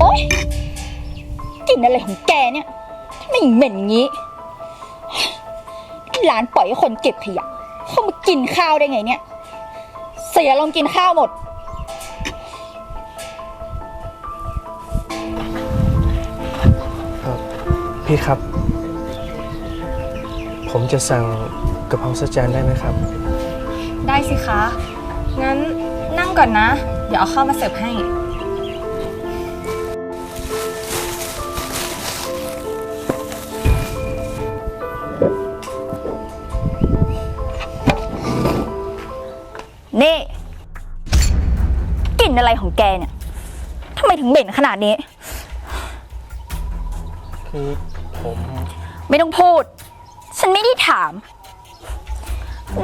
โอ๊ยกลิ่นอะไรของแกเนี่ยทำไมเหม็นอย่างนี้ร้านปล่อยให้คนเก็บขยะเข้ามากินข้าวได้ไงเนี่ย เสียลมณ์กินข้าวหมด เอ่อพี่ครับ ผมจะสั่งกะเพราสักจานได้ไหมครับ ได้สิคะ งั้นนั่งก่อนนะ เดี๋ยวเอาข้าวมาเสิร์ฟให้ นี่กลิ่นอะไรของแกเนี่ยทำไมถึงเหม็นขนาดนี้ คือผมไม่ต้องพูด ฉันไม่ได้ถาม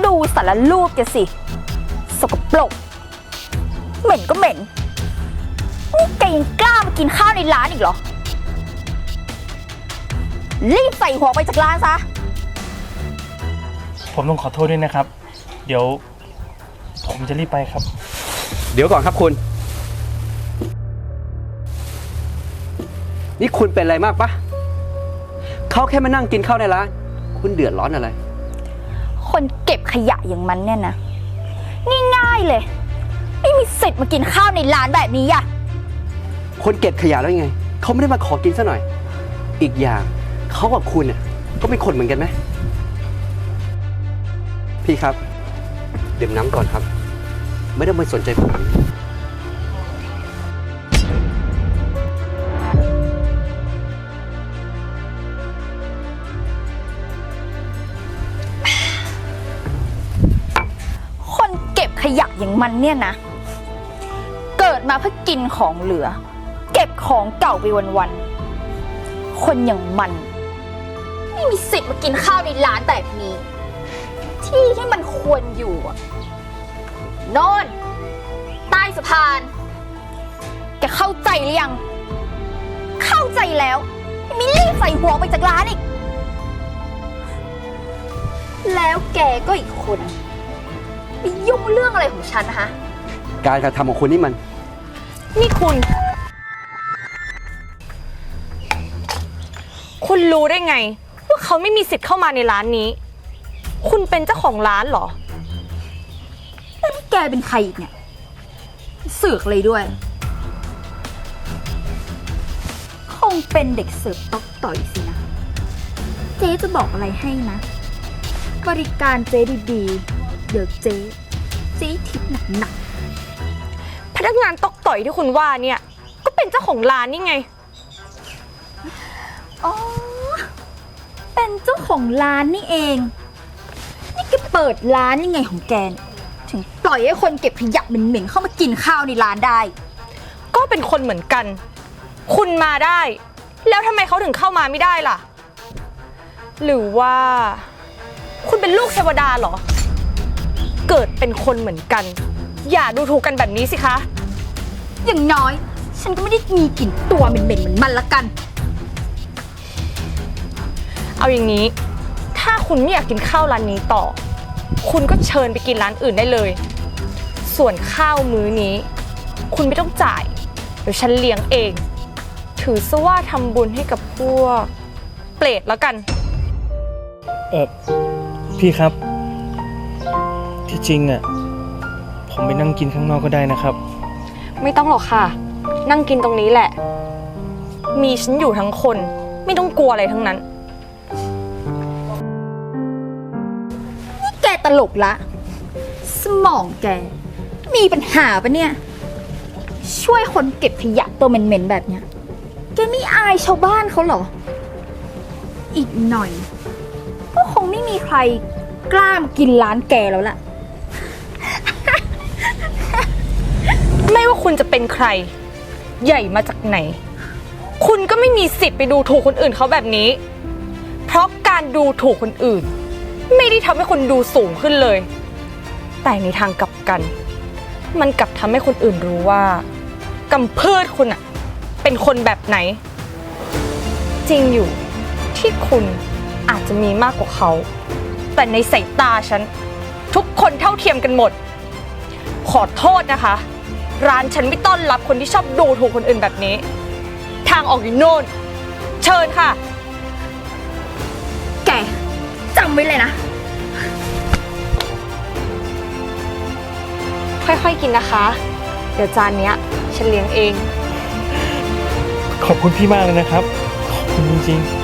ดูสารรูปแกสิ สกปรกเหม็นก็เหม็น นี่แกยังกล้ามากินข้าวในร้านอีกเหรอ รีบใส่หัวไปจากร้านซะ ผมต้องขอโทษด้วยนะครับ เดี๋ยว ผมจะรีบไปครับ เดี๋ยวก่อนครับคุณ นี่คุณเป็นอะไรมากปะเขาแค่มานั่งกินข้าวในร้านคุณเดือดร้อนอะไร คนเก็บขยะอย่างมันเนี่ยนะง่ายๆเลย ไม่มีสิทธิ์มากินข้าวในร้านแบบนี้อะคนเก็บขยะแล้วยังไงเขาไม่ได้มาขอกินซะหน่อย อีกอย่างเขากับคุณเนี่ยก็เป็นคนเหมือนกันไหมพี่ครับ ดื่มน้ำก่อนครับ ไม่ต้องไปสนใจผม คนเก็บขยะอย่างมันเนี่ยนะ เกิดมาเพื่อกินของเหลือ เก็บของเก่าไปวันๆ คนอย่างมัน ไม่มีสิทธิ์มากินข้าวในร้านแบบนี้ ที่ที่มันควรอยู่อะโนอนใต้สะพาน แกเข้าใจหรือยัง เข้าใจแล้วยังไม่รีบใส่หัวไปจากร้านอีก แล้วแกก็อีกคนไปยุ่งเรื่องอะไรของฉันนะคะการกระทำของคุณนี่มัน นี่คุณ คุณรู้ได้ไง ว่าเขาไม่มีสิทธิ์เข้ามาในร้านนี้ คุณเป็นเจ้าของร้านเหรอ แล้วนี่แกเป็นใครอีกเนี่ย เสือกเลยด้วย คงเป็นเด็กเสิร์ฟตอกต่อยสินะ เจ๊จะบอกอะไรให้นะ บริการเจ๊ดีๆ เดี๋ยวเจ๊เจ๊ทิปหนักพนักงานตอกต่อยที่คุณว่าเนี่ย ก็เป็นเจ้าของร้านนี่ไง ๆอ๋อ เป็นเจ้าของร้านนี่เอง นี่แกเปิดร้านยังไงของแกเนี่ยถึงปล่อยให้คนเก็บขยะเหม็นๆเข้ามากินข้าวในร้านได้ ก็เป็นคนเหมือนกัน คุณมาได้ แล้วทำไมเขาถึงเข้ามาไม่ได้ล่ะ หรือว่า คุณเป็นลูกเทวดาเหรอ เกิดเป็นคนเหมือนกัน อย่าดูถูกกันแบบนี้สิคะ อย่างน้อย ฉันก็ไม่ได้มีกลิ่นตัวเหม็นๆเหมือนมันละกัน เอาอย่างนี้ ถ้าคุณไม่อยากกินข้าวร้านนี้ต่อ คุณก็เชิญไปกินร้านอื่นได้เลย ส่วนข้าวมื้อนี้ คุณไม่ต้องจ่าย เดี๋ยวฉันเลี้ยงเอง ถือซะว่าทำบุญให้กับพวกเปรตแล้วกัน เออพี่ครับ ที่จริงอะ ผมไปนั่งกินข้างนอกก็ได้นะครับ ไม่ต้องหรอกค่ะ นั่งกินตรงนี้แหละ มีฉันอยู่ทั้งคน ไม่ต้องกลัวอะไรทั้งนั้น ตลกละ สมองแก มีปัญหาปะเนี่ย ช่วยคนเก็บขยะตัวเหม็นๆแบบเนี้ย แกไม่อายชาวบ้านเขาเหรอ อีกหน่อย ก็คงไม่มีใครกล้ามกินร้านแกแล้วล่ะ ไม่ว่าคุณจะเป็นใคร ใหญ่มาจากไหน คุณก็ไม่มีสิทธิ์ไปดูถูกคนอื่นเขาแบบนี้ เพราะการดูถูกคนอื่น ไม่ได้ทำให้คุณดูสูงขึ้นเลย แต่ในทางกลับกัน มันกลับทำให้คนอื่นรู้ว่ากำพืชคุณอะเป็นคนแบบไหน จริงอยู่ที่คุณอาจจะมีมากกว่าเขา แต่ในสายตาฉัน ทุกคนเท่าเทียมกันหมด ขอโทษนะคะ ร้านฉันไม่ต้อนรับคนที่ชอบดูถูกคนอื่นแบบนี้ ทางออกอยู่โน่น เชิญค่ะ แก ไว้เลยนะ ค่อยๆกินนะคะ เดี๋ยวจานเนี้ยฉันเลี้ยงเอง ขอบคุณพี่มากเลยนะครับ ขอบคุณจริงๆ